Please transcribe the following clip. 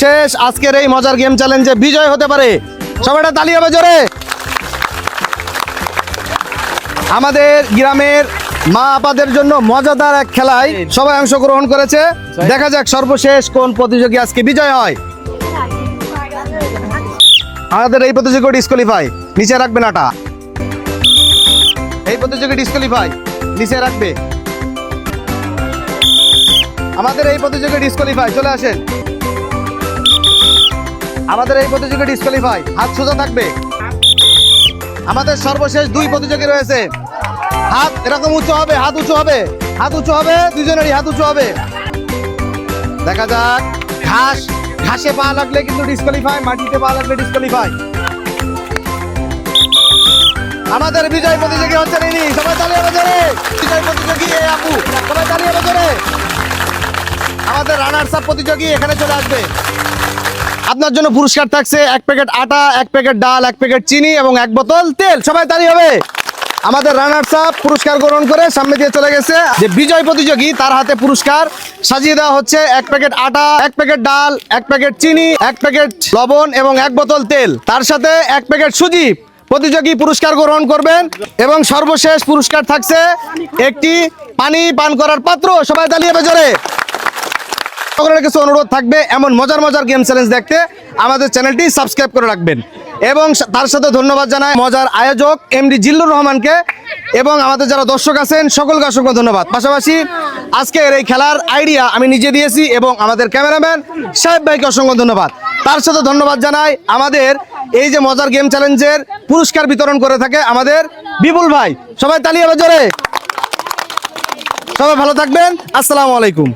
শেষ। আজকের এই মজার গেম চ্যালেঞ্জে বিজয় হতে পারে। সবাইটা তালি হবে জোরে। আমাদের গ্রামের মা আপাদের জন্য মজাদার এক খেলায় সবাই অংশগ্রহণ করেছে। দেখা যাক সর্বশেষ কোন প্রতিযোগী আজকে বিজয় হয়। আমাদের এই প্রতিযোগী ডিসকোয়ালিফাই নিচে রাখবেন আটা এই প্রতিযোগী ডিসকোয়ালিফাই নিচে রাখবে। আমাদের এই প্রতিযোগী ডিসকোয়ালিফাই চলে আসেন। আমাদের এই প্রতিযোগী ডিসকোয়ালিফাই হাত সোজা থাকবে। আমাদের সর্বশেষ দুই প্রতিযোগী রয়েছে। হাত এরকম উঁচু হবে, হাত উঁচু হবে, হাত উঁচু হবে, দুজনেরই হাত উঁচু হবে। দেখা যাক, ঘাস, ঘাসে পা লাগলে কিন্তু ডিসকোয়ালিফাই মাটিতে পা লাগলে ডিসকোয়ালিফাই আমাদের বিজয় প্রতিযোগী হচ্ছে ইনি সবাই তালিয়ে বাজারে বিজয় প্রতিযোগী এই আপু। সবাই তালিয়ে বাজারে আমাদের রানার্স আপ প্রতিযোগী এখানে চলে আসবে। আপনার জন্য পুরস্কার থাকছে এক প্যাকেট আটা, এক প্যাকেট ডাল, এক প্যাকেট চিনি এবং এক বোতল তেল। সবাই তালি হবে। আমাদের রানার্স আপ পুরস্কার গ্রহণ করে সামনে দিয়ে চলে গেছে। যে বিজয় প্রতিযোগী, তার হাতে পুরস্কার। সাজিয়ে দেওয়া হচ্ছে এক প্যাকেট আটা, এক প্যাকেট ডাল, এক প্যাকেট চিনি, এক প্যাকেট লবণ এবং এক বোতল তেল। তার সাথে এক প্যাকেট সুজি প্রতিযোগী পুরস্কার গ্রহণ করবেন এবং সর্বশেষ পুরস্কার থাকছে একটি পানি পান করার পাত্র। সবাই তালিয়ে বেজরে সকলের কাছে অনুরোধ থাকবে, এমন মজার মজার গেম চ্যালেঞ্জ দেখতে আমাদের চ্যানেলটি সাবস্ক্রাইব করে রাখবেন। এবং তার সাথে ধন্যবাদ জানাই মজার আয়োজক এমডি জিল্লুর রহমানকে। এবং আমাদের যারা দর্শক আছেন, সকলকে অসংখ্য ধন্যবাদ। পাশাপাশি আজকের এই খেলার আইডিয়া আমি নিজে দিয়েছি এবং আমাদের ক্যামেরাম্যান সাহেব ভাইকে অসংখ্য ধন্যবাদ। তার সাথে ধন্যবাদ জানাই আমাদের এই যে মজার গেম চ্যালেঞ্জের পুরস্কার বিতরণ করে থাকে আমাদের বিপুল ভাই। সবাই তালিয়ে জোরে সবাই ভালো থাকবেন। আসসালামু আলাইকুম।